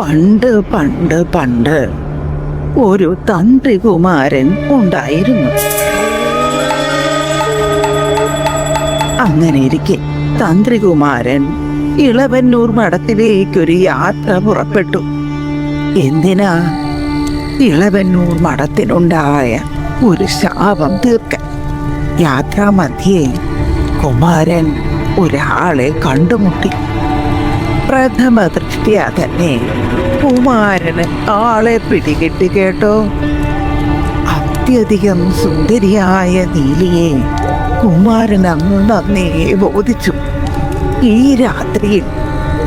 പണ്ട് പണ്ട് പണ്ട് ഒരു തന്ത്രികുമാരൻ ഉണ്ടായിരുന്നു. അങ്ങനെ ഇരിക്കെ തന്ത്രികുമാരൻ ഇളവന്നൂർ മഠത്തിലേക്കൊരു യാത്ര പുറപ്പെട്ടു. എന്തിനാ? ഇളവന്നൂർ മഠത്തിനുണ്ടായ ഒരു ശാപം തീർക്കാൻ. യാത്രാമധ്യേ കുമാരൻ ഒരാളെ കണ്ടുമുട്ടി. പ്രഥമ ദൃഷ്ടിയാ തന്നെ കുമാരന് ആളെ പിടികിട്ടി കേട്ടോ. അത്യധികം സുന്ദരിയായ നീലിയെ കുമാരൻ അന്ന് നന്നേ ബോധിച്ചു. ഈ രാത്രിയിൽ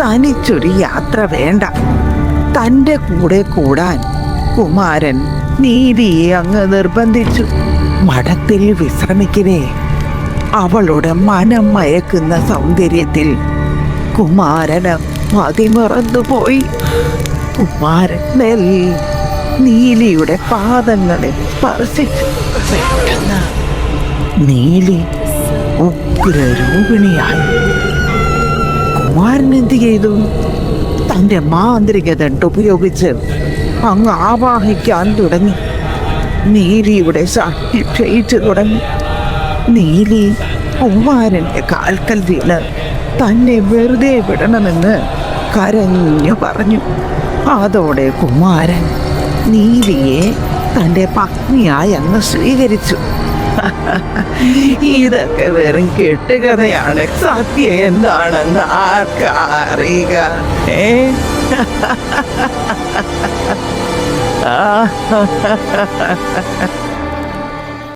തനിച്ചൊരു യാത്ര വേണ്ട. തന്റെ കൂടെ കൂടാൻ കുമാരൻ നീലിയെ അങ്ങ് നിർബന്ധിച്ചു. മഠത്തിൽ വിശ്രമിക്കവേ. അവളുടെ മനം മയക്കുന്ന സൗന്ദര്യത്തിൽ കുമാരന് മതിമറന്നുപോയി. കുമാരൻ മെല്ലെ നീലിയുടെ പാദങ്ങളെ നീലി ഉഗ്രരൂപിണിയായി. കുമാരൻ എന്ത് ചെയ്തു? തന്റെ മാന്ത്രിക ദണ്ട് ഉപയോഗിച്ച് അങ്ങ് ആവാഹിക്കാൻ തുടങ്ങി. നീലിയുടെ ശക്തി ക്ഷയിച്ചു തുടങ്ങി. നീലി കുമാരന്റെ കാൽക്കൽ വീണ് തന്നെ വെറുതെ വിടണമെന്ന് കരഞ്ഞു പറഞ്ഞു അതോടെ കുമാരൻ നീലിയെ തന്റെ പത്നിയായി അങ്ങ് സ്വീകരിച്ചു. ഇതൊക്കെ വെറും കെട്ടുകഥയാണ്. സത്യം എന്താണെന്ന് ആർക്കറിയുക ഏ? ആ.